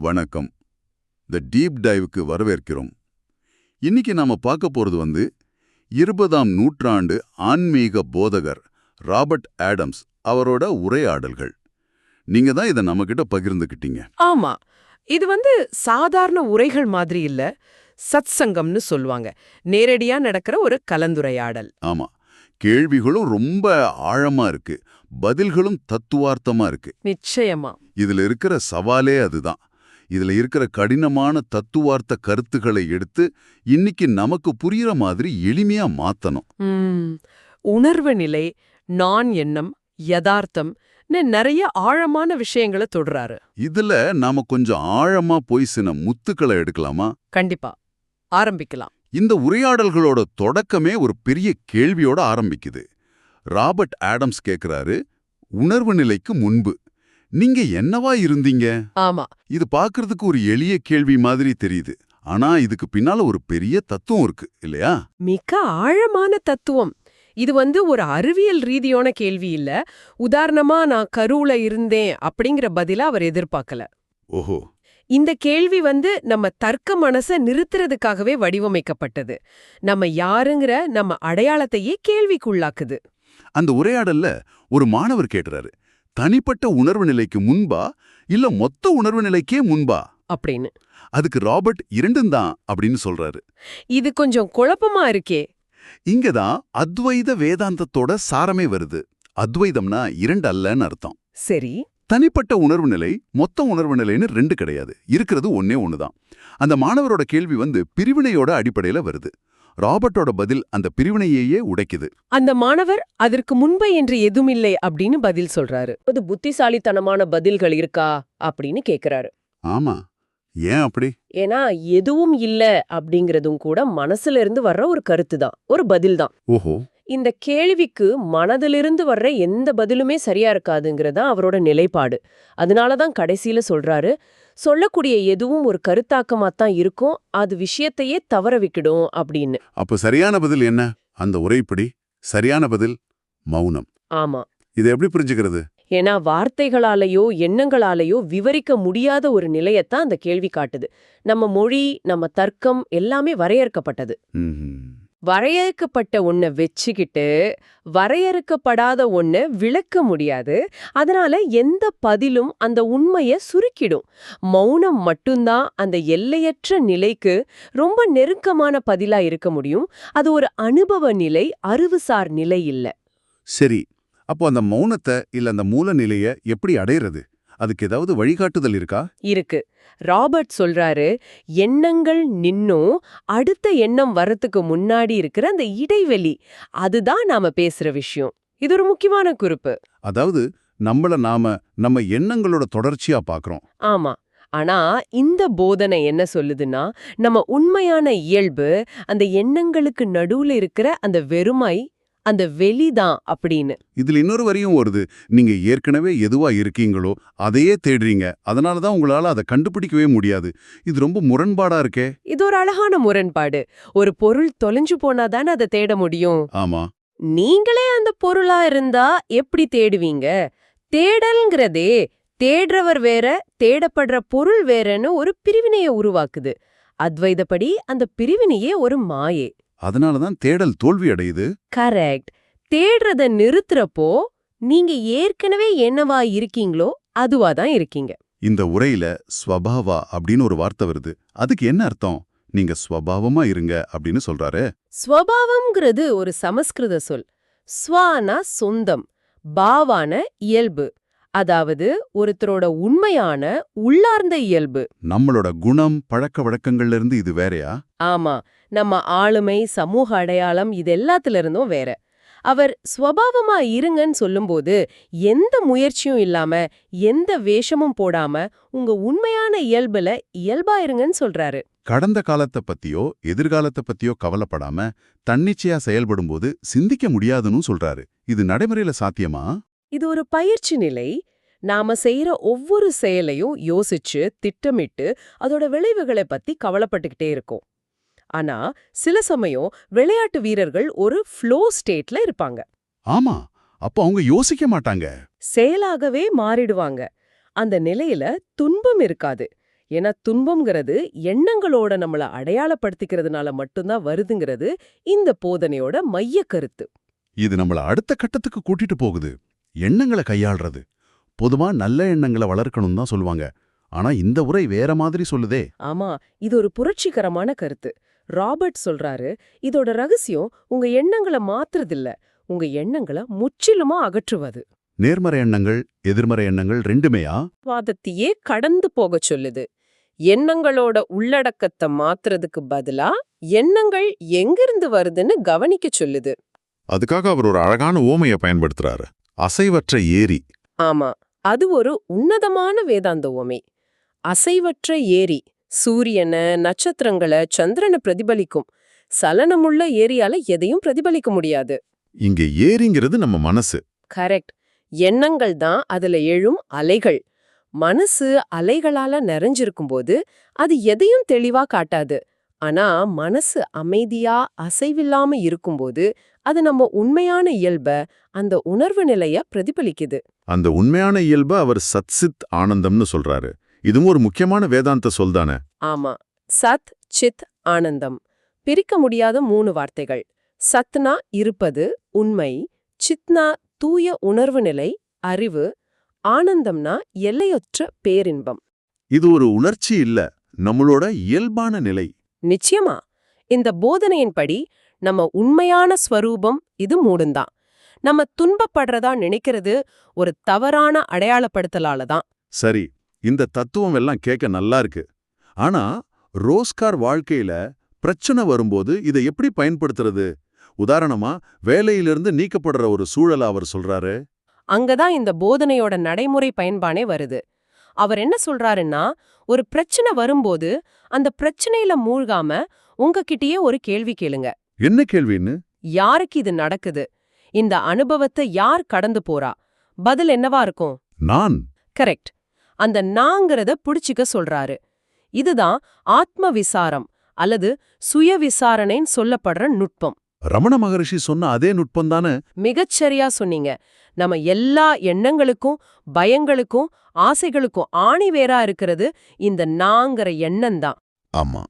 வணக்கம். The deep டைவுக்கு வரவேற்கிறோம். இன்னைக்கு நாம பார்க்க போறது வந்து இருபதாம் நூற்றாண்டு ஆன்மீக போதகர் ராபர்ட் ஆடம்ஸ் அவரோட உரையாடல்கள். நீங்க தான் இதை நம்மகிட்ட பகிர்ந்துக்கிட்டீங்க. ஆமா. இது வந்து சாதாரண உரைகள் மாதிரி இல்ல சத்சங்கம்னு சொல்லுவாங்க. நேரடியா நடக்கிற ஒரு கலந்துரையாடல். ஆமா. கேள்விகளும் ரொம்ப ஆழமா இருக்கு. பதில்களும் தத்துவார்த்தமா இருக்கு. நிச்சயமா. இதுல இருக்கிற சவாலே அதுதான். இதுல இருக்கிற கடினமான தத்துவார்த்த கருத்துக்களை எடுத்து இன்னைக்கு நமக்கு புரியுற மாதிரி எளிமையா மாத்தணும். உணர்வு நிலை நான் எண்ணம் யதார்த்தம் நிறைய ஆழமான விஷயங்களை தொடுறாரு. இதுல நாம கொஞ்சம் ஆழமா போய் சில முத்துக்களை எடுக்கலாமா? கண்டிப்பா. ஆரம்பிக்கலாம். இந்த உரையாடல்களோட தொடக்கமே ஒரு பெரிய கேள்வியோட ஆரம்பிக்குது. ராபர்ட் ஆடம்ஸ் கேக்குறாரு உணர்வு நிலைக்கு முன்பு. நீங்க என்னவா இருந்தீங்க? ஆமா. இது பார்க்கறதுக்கு ஒரு எளிய கேள்வி மாதிரி தெரியுது. ஆனா இதுக்கு பின்னால ஒரு பெரிய தத்துவம் இருக்கு இல்லையா? மிக ஆழமான தத்துவம். இது வந்து ஒரு அறிவியல் ரீதியான கேள்வி இல்ல. உதாரணமா நான் கருவுல இருந்தேன் அப்படிங்கிற பதிலா அவர் எதிர்பார்க்கல. ஓஹோ. இந்த கேள்வி வந்து நம்ம தர்க்க மனச நிறுத்துறதுக்காகவே வடிவமைக்கப்பட்டது. நம்ம யாருங்கிற நம்ம அடையாளத்தையே கேள்விக்குள்ளாக்குது. அந்த உரையாடல்ல ஒரு மாணவர் கேட்டுறாரு தனிப்பட்ட உணர்வு நிலைக்கு முன்பா இல்ல மொத்த உணர்வு நிலைக்கே முன்பா? அப்படின்னு. அதுக்கு ராபர்ட் இரண்டும் தான் அப்படின்னு சொல்றாரு. இது கொஞ்சம் குழப்பமா இருக்கே. இங்கதான் அத்வைத வேதாந்தத்தோட சாரமே வருது. அத்வைதம்னா இரண்டு அல்லன்னு அர்த்தம். சரி. தனிப்பட்ட உணர்வு நிலை மொத்த உணர்வு நிலைன்னு ரெண்டு கிடையாது. இருக்கிறது ஒன்னே ஒண்ணுதான். அந்த மாணவரோட கேள்வி வந்து பிரிவினையோட அடிப்படையில வருது. ராபர்ட்டோட பதில் அந்த பிரிவினையையே உடைக்குது. அந்த மாணவர் அதற்கு முன்பு என்று எதுவுமில்லை அப்படின்னு பதில் சொல்றாரு. அது புத்திசாலித்தனமான பதில்கள் இருக்கா? அப்படின்னு கேக்குறாரு. ஆமா. ஏன் அப்படி? ஏன்னா எதுவும் இல்ல அப்படிங்கறதும் கூட மனசுல இருந்து வர்ற ஒரு கருத்து தான் ஒரு பதில் தான் ஓஹோ. இந்த கேள்விக்கு மனதிலிருந்து வர்ற எந்த பதிலுமே சரியா இருக்காதுங்கிறதா அவரோட நிலைப்பாடு. அதனால தான் கடைசியில சொல்றாரு சொல்லக்கூடிய எதுவும் ஒரு கருத்தாக்கமா தான் இருக்கும். அது விஷயத்தையே தவற விக்கிடும் அப்படின்னு. அப்ப சரியான பதில் என்ன? அந்த உரைப்படி சரியான பதில் மௌனம். ஆமா. இதை எப்படி புரிஞ்சுக்கிறது? ஏன்னா வார்த்தைகளாலேயோ எண்ணங்களாலேயோ விவரிக்க முடியாத ஒரு நிலையத்தான் அந்த கேள்வி காட்டுது. நம்ம மொழி நம்ம தர்க்கம் எல்லாமே வரையறுக்கப்பட்டது. வரையறுக்கப்பட்ட ஒன்ன வச்சுக்கிட்டு வரையறுக்கப்படாத ஒன்ன விளக்க முடியாது. அதனால எந்த பதிலும் அந்த உண்மையை சுருக்கிடும். மௌனம் மட்டும்தான் அந்த எல்லையற்ற நிலைக்கு ரொம்ப நெருக்கமான பதிலா இருக்க முடியும். அது ஒரு அனுபவ நிலை அறிவுசார் நிலை இல்ல. சரி. அப்போ அந்த மௌனத்தை இல்ல அந்த மூல நிலையை எப்படி அடையிறது? அதுக்கு ஏதாவது வழிகாட்டுதல் இருக்கா? இருக்கு. ராபர்ட் சொல்றாரு எண்ணங்கள் நின்னும் அடுத்த எண்ணம் வரத்துக்கு முன்னாடி இருக்கிற அந்த இடைவெளி. அதுதான் நாம பேசுற விஷயம். இது ஒரு முக்கியமான குறிப்பு. அதாவது நம்மள நாம நம்ம எண்ணங்களோட தொடர்ச்சியா பாக்குறோம். ஆமா. ஆனா இந்த போதனை என்ன சொல்லுதுன்னா நம்ம உண்மையான இயல்பு அந்த எண்ணங்களுக்கு நடுவுல இருக்கிற அந்த வெறுமை அந்த வெளிதான் அப்படின்னு. இதுல இன்னொரு வரியும் வருது. நீங்க ஏற்கனவே எதுவா இருக்கீங்களோ அதையே தேடுறீங்க. அதனால தான் உங்களால அதை கண்டுபிடிக்கவே முடியாது. இது ரொம்ப முரண்பாடா இருக்கே. இது ஒரு அழகான முரண்பாடு. ஒரு பொருள் தொலைஞ்சு போனாதானே அதை தேட முடியும். ஆமா. நீங்களே அந்த பொருளா இருந்தா எப்படி தேடுவீங்க? தேடல்ங்கிறதே தேடுறவர் வேற தேடப்படுற பொருள் வேறன்னு ஒரு பிரிவினைய உருவாக்குது. அத்வைதப்படி அந்த பிரிவினையே ஒரு மாயே. அதனால தான் தேடல் தோல்வி அடையுது. கரெக்ட். தேடுறத நிறுத்துறப்போ நீங்க ஏற்கனவே என்னவா இருக்கீங்களோ அதுவா தான் இருக்கீங்க. இந்த உரையில ஸ்வபாவா அப்படின்னு ஒரு வார்த்தை வருது. அதுக்கு என்ன அர்த்தம்? நீங்க ஸ்வபாவமா இருங்க அப்படின்னு சொல்றாரு. ஸ்வபாவம்ங்கிறது ஒரு சமஸ்கிருத சொல். ஸ்வானா சொந்தம். பாவான இயல்பு. அதாவது ஒருத்தரோட உண்மையான உள்ளார்ந்த இயல்பு. நம்மளோட குணம் பழக்க வழக்கங்கள்ல இருந்து இது வேறயா? ஆமா. நம்ம ஆளுமை சமூக அடையாளம் இது எல்லாத்துல இருந்தும் வேற. அவர் ஸ்வபாவமா இருங்கன்னு சொல்லும்போது எந்த முயற்சியும் இல்லாம எந்த வேஷமும் போடாம உங்க உண்மையான இயல்புல இயல்பா இருங்கன்னு சொல்றாரு. கடந்த காலத்தை பத்தியோ எதிர்காலத்தை பத்தியோ கவலைப்படாம தன்னிச்சையா செயல்படும்போது சிந்திக்க முடியாதுன்னு சொல்றாரு. இது நடைமுறையில சாத்தியமா? இது ஒரு பயிற்சி நிலை. நாம செய்யற ஒவ்வொரு செயலையும் யோசிச்சு திட்டமிட்டு அதோட விளைவுகளை பத்தி கவலைப்பட்டுக்கிட்டே இருக்கோம். ஆனா சில சமயம் விளையாட்டு வீரர்கள் ஒரு ஃப்ளோ ஸ்டேட்ல இருப்பாங்க. ஆமா அப்போ அவங்க யோசிக்க மாட்டாங்க. செயலாகவே மாறிடுவாங்க. அந்த நிலையில துன்பம் இருக்காது. ஏன்னா துன்பம்ங்கிறது எண்ணங்களோட நம்மள அடையாளப்படுத்திக்கிறதுனால மட்டும்தான் வருதுங்கிறது இந்த போதனையோட மைய கருத்து. இது நம்மள அடுத்த கட்டத்துக்கு கூட்டிட்டு போகுது. எண்ணங்களை கையாள்றது. பொதுவா நல்ல எண்ணங்களை வளர்க்கணும் தான் சொல்லுவாங்க. ஆனா இந்த உரை வேற மாதிரி சொல்லுதே. ஆமா இது ஒரு புரட்சிகரமான கருத்து. ராபர்ட் சொல்றாரு இதோட ரகசியம் உங்க எண்ணங்களை மாத்துறதில்ல உங்க எண்ணங்களை முற்றிலுமா அகற்றுவது. நேர்மறை எண்ணங்கள் எதிர்மறை எண்ணங்கள் ரெண்டுமேயா? வாதத்தையே கடந்து போகச் சொல்லுது. எண்ணங்களோட உள்ளடக்கத்தை மாத்துறதுக்கு பதிலா எண்ணங்கள் எங்கிருந்து வருதுன்னு கவனிக்க சொல்லுது. அதுக்காக அவர் ஒரு அழகான ஓமையை பயன்படுத்துறாரு. அசைவற்ற ஏரி. ஆமா அது ஒரு உன்னதமான வேதாந்த உவமை அசைவற்ற ஏரி சூரியனை நட்சத்திரங்களை சந்திரனை பிரதிபலிக்கும். சலனமுள்ள ஏரியால எதையும் பிரதிபலிக்க முடியாது. இங்க ஏரிங்கிறது நம்ம மனசு. கரெக்ட். எண்ணங்கள் தான் அதுல எழும் அலைகள். மனசு அலைகளால நிறைஞ்சிருக்கும்போது அது எதையும் தெளிவா காட்டாது. ஆனா மனசு அமைதியா அசைவில்லாம இருக்கும்போது அது நம்ம உண்மையான இயல்ப அந்த உணர்வு நிலைய பிரதிபலிக்குது. அந்த உண்மையான இயல்பை அவர் சத்சித் ஆனந்தம்னு சொல்றாரு. இதுவும் ஒரு முக்கியமான வேதாந்த சொல் தானே? ஆமா. சத் சித் ஆனந்தம். பிரிக்க முடியாத மூணு வார்த்தைகள். சத்னா இருப்பது உண்மை. சித்னா தூய உணர்வு நிலை அறிவு. ஆனந்தம்னா எல்லையற்ற பேரின்பம். இது ஒரு உணர்ச்சி இல்ல நம்மளோட இயல்பான நிலை. நிச்சயமா. இந்த போதனையின்படி நம்ம உண்மையான ஸ்வரூபம் இது மூடுந்தான். நம்ம துன்பப்படுறதா நினைக்கிறது ஒரு தவறான அடையாளப்படுத்தலால தான். சரி இந்த தத்துவம் எல்லாம் கேட்க நல்லா இருக்கு. ஆனா ரோஸ்கார் வாழ்க்கையில பிரச்சனை வரும்போது இதை எப்படி பயன்படுத்துறது? உதாரணமா வேலையிலிருந்து நீக்கப்படுற ஒரு சூழலை அவர் சொல்றாரு. அங்கதான் இந்த போதனையோட நடைமுறை பயன்பானே வருது. அவர் என்ன சொல்றாருன்னா ஒரு பிரச்சனை வரும்போது அந்த பிரச்சனையில மூழ்காம உங்ககிட்டயே ஒரு கேள்வி கேளுங்க. என்ன கேள்வின்னு யாருக்கு இது நடக்குது? இந்த அனுபவத்தை யார் கடந்து போறா? பதில் என்னவா இருக்கும்? நான். கரெக்ட். அந்த நாங்கிறத புடிச்சுக்க சொல்றாரு. இதுதான் ஆத்ம விசாரம் அல்லது சுய விசாரணைன்னு சொல்லப்படுற நுட்பம். ரமண மகரிஷி சொன்ன அதே நுட்பம் தானே? மிகச்சரியா சொன்னீங்க. நம்ம எல்லா எண்ணங்களுக்கும் பயங்களுக்கும் ஆசைகளுக்கும் ஆணிவேரா இருக்கிறது இந்த நாங்கிற எண்ணம் தான் ஆமா.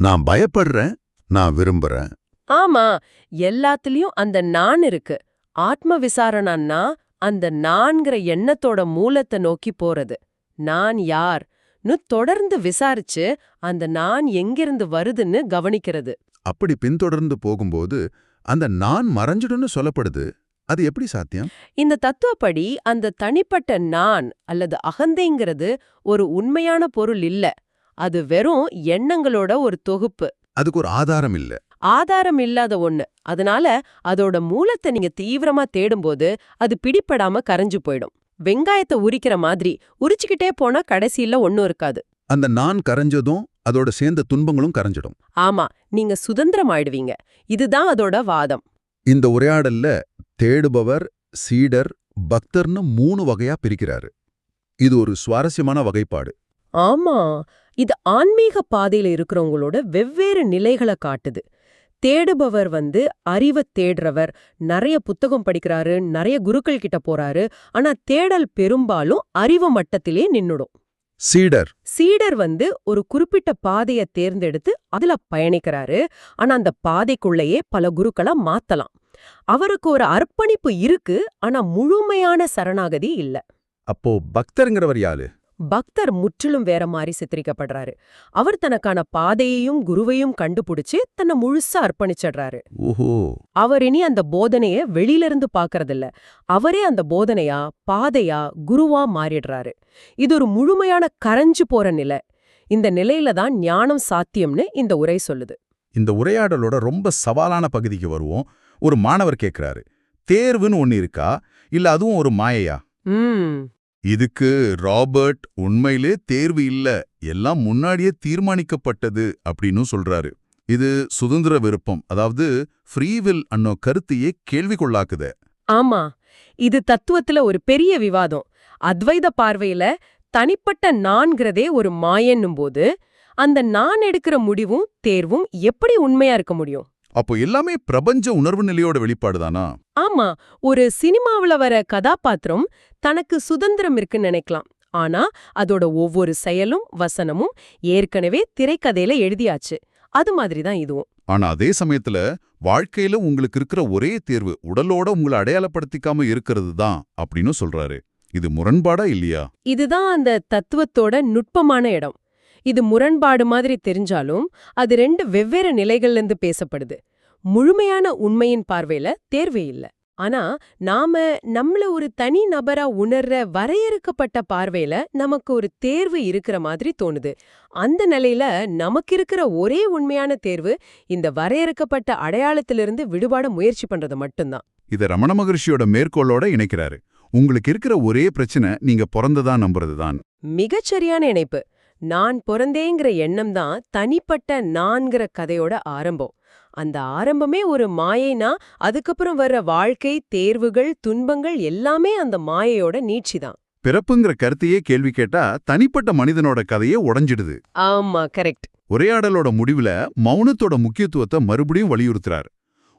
நான் பயப்படுறேன் நான் விரும்புறேன். ஆமா எல்லாத்துலயும் அந்த நான் இருக்கு. ஆத்ம விசாரணன்னா அந்த நான்கிற எண்ணத்தோட மூலத்தை நோக்கி போறது. நான் யார்? னு தொடர்ந்து விசாரிச்சு அந்த நான் எங்கிருந்து வருதுன்னு கவனிக்கிறது. அப்படி பின்தொடர்ந்து போகும்போது அந்த நான் மறைஞ்சிடும்னு சொல்லப்படுது. அது எப்படி சாத்தியம்? இந்த தத்துவப்படி அந்த தனிப்பட்ட நான் அல்லது அகந்தைங்கிறது ஒரு உண்மையான பொருள் இல்ல. அது வெறும் எண்ணங்களோட ஒரு தொகுப்பு. அதுக்கு ஒரு ஆதாரம் இல்ல. ஆதாரம் இல்லாத ஒண்ணு. அதனால அதோட மூலத்தை நீங்க தீவிரமா தேடும்போது அது பிடிபடாம கரைஞ்சு போயிடும். வெங்காயத்தை உரிக்கிற மாதிரி உரிச்சுக்கிட்டே போனா கடைசியில ஒண்ணும் இருக்காது. அந்த நான் கரைஞ்சதும் அதோட சேர்ந்த துன்பங்களும் கரைஞ்சிடும். ஆமா நீங்க சுதந்திரம் ஆயிடுவீங்க. இதுதான் அதோட வாதம். இந்த உரையாடல்ல தேடுபவர் சீடர் பக்தர்னு மூணு வகையா பிரிக்கிறாரு. இது ஒரு சுவாரஸ்யமான வகைப்பாடு. ஆமா இது ஆன்மீக பாதையில இருக்கிறவங்களோட வெவ்வேறு நிலைகளை காட்டுது. தேடுபவர் வந்து அறிவை தேடுறவர் நிறைய புத்தகம் படிக்கிறாரு நிறைய குருக்கள் கிட்ட போறாரு ஆனா தேடல் பெரும்பாலும் அறிவு மட்டத்திலே நின்னுடும். சீடர். சீடர் வந்து ஒரு குறிப்பிட்ட பாதைய தேர்ந்தெடுத்து அதுல பயணிக்கிறாரு ஆனா அந்த பாதைக்குள்ளேயே பல குருக்களா மாத்தலாம். அவருக்கு ஒரு அர்ப்பணிப்பு இருக்கு ஆனா முழுமையான சரணாகதி இல்ல. அப்போ பக்தருங்கிறவர் யாரு? பக்தர் முற்றிலும் வேற மாதிரி சித்தரிக்கப்படுறாரு. அவர் தனக்கான பாதையையும் குருவையும் கண்டுபிடிச்சு தன்னை முழுசா அர்ப்பணிச்சிடுறாரு. ஓஹோ. அவர் இனி அந்த போதனைய வெளியிலிருந்து பாக்கறதில்ல அவரே அந்த போதனையா பாதையா குருவா மாறிடுறாரு. இது ஒரு முழுமையான கரைஞ்சு போற நிலை. இந்த நிலையில தான் ஞானம் சாத்தியம்னு இந்த உரை சொல்லுது. இந்த உரையாடலோட ரொம்ப சவாலான பகுதிக்கு வருவோம். ஒரு மாணவர் கேக்குறாரு. தேர்வுன்னு ஒன்னு இருக்கா? இல்ல அதுவும் ஒரு மாயையா? இதுக்கு ராபர்ட் உண்மையிலே தேர்வு இல்ல. எல்லாம் முன்னாடியே தீர்மானிக்கப்பட்டது அப்படின்னு சொல்றாரு. இது சுதந்திர விருப்பம். அதாவது ஃப்ரீவில் அன்னோ கருத்தையே கேள்விக்குள்ளாக்குது. ஆமா. இது தத்துவத்துல ஒரு பெரிய விவாதம். அத்வைத பார்வையில தனிப்பட்ட நான்கிறதே ஒரு மாயன்னும் போது அந்த நான் எடுக்கிற முடிவும் தேர்வும் எப்படி உண்மையா இருக்க முடியும்? அப்போ எல்லாமே பிரபஞ்ச உணர்வு நிலையோட வெளிப்பாடுதானா ஆமா ஒரு சினிமாவுல வர கதாபாத்திரம் தனக்கு சுதந்திரம் இருக்குன்னு நினைக்கலாம். ஆனா அதோட ஒவ்வொரு செயலும் வசனமும் ஏற்கனவே திரைக்கதையில எழுதியாச்சு. அது மாதிரி தான் இதுவும். ஆனா அதே சமயத்துல வாழ்க்கையில உங்களுக்கு இருக்கிற ஒரே தேர்வு உடலோட உங்களை அடையாளப்படுத்திக்காம இருக்கிறது தான் அப்படின்னு சொல்றாரு. இது முரண்பாடா இல்லையா? இதுதான் அந்த தத்துவத்தோட நுட்பமான இடம். இது முரண்பாடு மாதிரி தெரிஞ்சாலும் அது ரெண்டு வெவ்வேறு நிலைகள்ல இருந்து பேசப்படுது. முழுமையான உண்மையின் பார்வையில தேர்வே இல்ல. ஆனா நாம நம்மள ஒரு தனி நபரா உணர்ற வரையறுக்கப்பட்ட பார்வையில நமக்கு ஒரு தேர்வு இருக்கிற மாதிரி தோணுது. அந்த நிலையில நமக்கு இருக்கிற ஒரே உண்மையான தேர்வு இந்த வரையறுக்கப்பட்ட அடையாளத்திலிருந்து விடுபட முயற்சி பண்றது மட்டும்தான். இத ரமண மகரிஷியோட மேற்கோளோட இணைக்கிறாரு. உங்களுக்கு இருக்கிற ஒரே பிரச்சனை நீங்க பிறந்ததா நம்புறதுதான். மிகச்சரியான இணைப்பு. நான் பிறந்தேங்கிற எண்ணம் தான் தனிப்பட்ட நான்கிற கதையோட ஆரம்பம். அந்த ஆரம்பமே ஒரு மாயைனா அதுக்கப்புறம் வர்ற வாழ்க்கை தேர்வுகள் துன்பங்கள் எல்லாமே அந்த மாயையோட நீட்சிதான் பிறப்புங்கிற கருத்தையே கேள்வி கேட்டா தனிப்பட்ட மனிதனோட கதையே உடைஞ்சிடுது. ஆமா கரெக்ட். உரையாடலோட முடிவுல மௌனத்தோட முக்கியத்துவத்தை மறுபடியும் வலியுறுத்துறார்.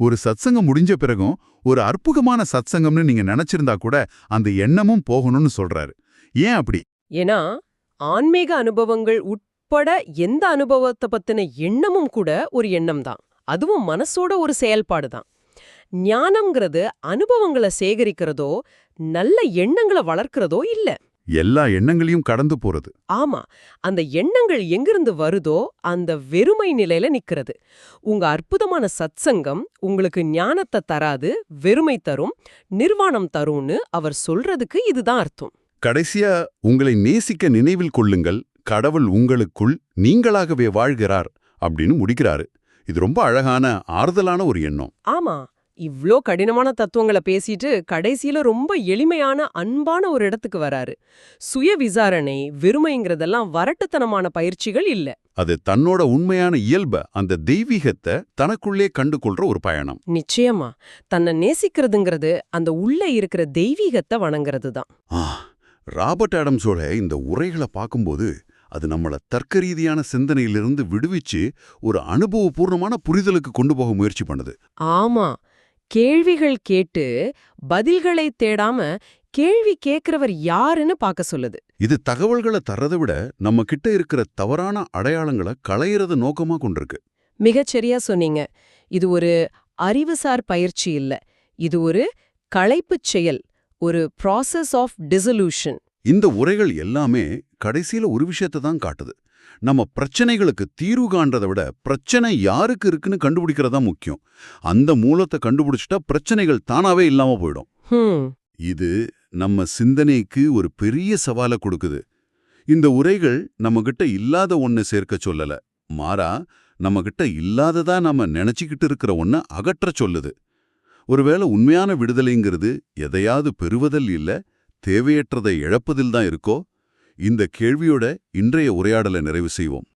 ஒரு சத்சங்கம் முடிஞ்ச பிறகும் ஒரு அற்புதமான சத்சங்கம்னு நீங்க நினைச்சிருந்தா கூட அந்த எண்ணமும் போகணும்னு சொல்றாரு. ஏன் அப்படி? ஏன்னா ஆன்மீக அனுபவங்கள் உட்பட எந்த அனுபவத்தை பத்தின எண்ணமும் கூட ஒரு எண்ணம் தான் அதுவும் மனசோட ஒரு செயல்பாடு தான் ஞானம்ங்கிறது அனுபவங்களை சேகரிக்கிறதோ நல்ல எண்ணங்களை வளர்க்கிறதோ இல்ல. எல்லா எண்ணங்களையும் கடந்து போறது. ஆமா அந்த எண்ணங்கள் எங்கிருந்து வருதோ அந்த வெறுமை நிலையில நிக்கிறது. உங்க அற்புதமான சத்சங்கம் உங்களுக்கு ஞானத்தை தராது வெறுமை தரும் நிர்வாணம் தரும்னு அவர் சொல்றதுக்கு இதுதான் அர்த்தம். கடைசியா உங்களை நேசிக்க நினைவில் கொள்ளுங்கள். கடவுள் உங்களுக்குள் நீங்களாகவே வாழ்கிறார் அப்படின்னு முடிக்கிறாரு. இது ரொம்ப அழகான ஆறுதலான ஒரு எண்ணம். ஆமா. இவ்ளோ கடினமான தத்துவங்களை பேசிட்டு கடைசியில ரொம்ப எளிமையான அன்பான ஒரு இடத்துக்கு வராரு. சுய விசாரணை வெறுமைங்கிறதெல்லாம் வரட்டுத்தனமான பயிற்சிகள் இல்ல. அது தன்னோட உண்மையான இயல்ப அந்த தெய்வீகத்தை தனக்குள்ளே கண்டு கொள்ற ஒரு பயணம். நிச்சயமா. தன்னை நேசிக்கிறதுங்கிறது அந்த உள்ள இருக்கிற தெய்வீகத்தை வணங்குறது தான் ராபர்ட் ஆடம்ஸோட இந்த உரைகளை பார்க்கும்போது அது நம்மள தர்க்க ரீதியான சிந்தனையிலிருந்து விடுவிச்சு ஒரு அனுபவபூர்ணமான புரிதலுக்கு கொண்டு போக முயற்சி பண்ணுது. ஆமா. கேள்விகள் கேட்டு பதில்களை தேடாம கேள்வி கேட்கிறவர் யாருன்னு பார்க்க சொல்லுது. இது தகவல்களை தர்றதை விட நம்ம கிட்ட இருக்கிற தவறான அடையாளங்களை களையிறது நோக்கமா கொண்டிருக்கு. மிகச்சரியா சொன்னீங்க. இது ஒரு அறிவுசார் பயிற்சி இல்ல. இது ஒரு களைப்புச் செயல். ஒரு process ஆஃப் டிசல்யூஷன் இந்த உரைகள் எல்லாமே கடைசியில ஒரு விஷயத்தை தான் காட்டுது. நம்ம பிரச்சனைகளுக்கு தீர்வு காண்றதை விட பிரச்சனை யாருக்கு இருக்குன்னு கண்டுபிடிக்கிறதா முக்கியம். அந்த மூலத்தை கண்டுபிடிச்சிட்டா பிரச்சனைகள் தானாவே இல்லாம போயிடும். இது நம்ம சிந்தனைக்கு ஒரு பெரிய சவாலை கொடுக்குது. இந்த உரைகள் நம்மகிட்ட இல்லாத ஒன்ன சேர்க்க சொல்லல. மாறா நம்மகிட்ட இல்லாததா நாம நினைச்சுக்கிட்டு இருக்கிற ஒன்ன அகற்ற சொல்லுது. ஒருவேளை உண்மையான விடுதலைங்கிறது எதையாவது பெறுவதில் இல்ல தேவையற்றதை இழப்பதில் தான் இருக்கோ? இந்த கேள்வியோட இன்றைய உரையாடலை நிறைவு செய்வோம்.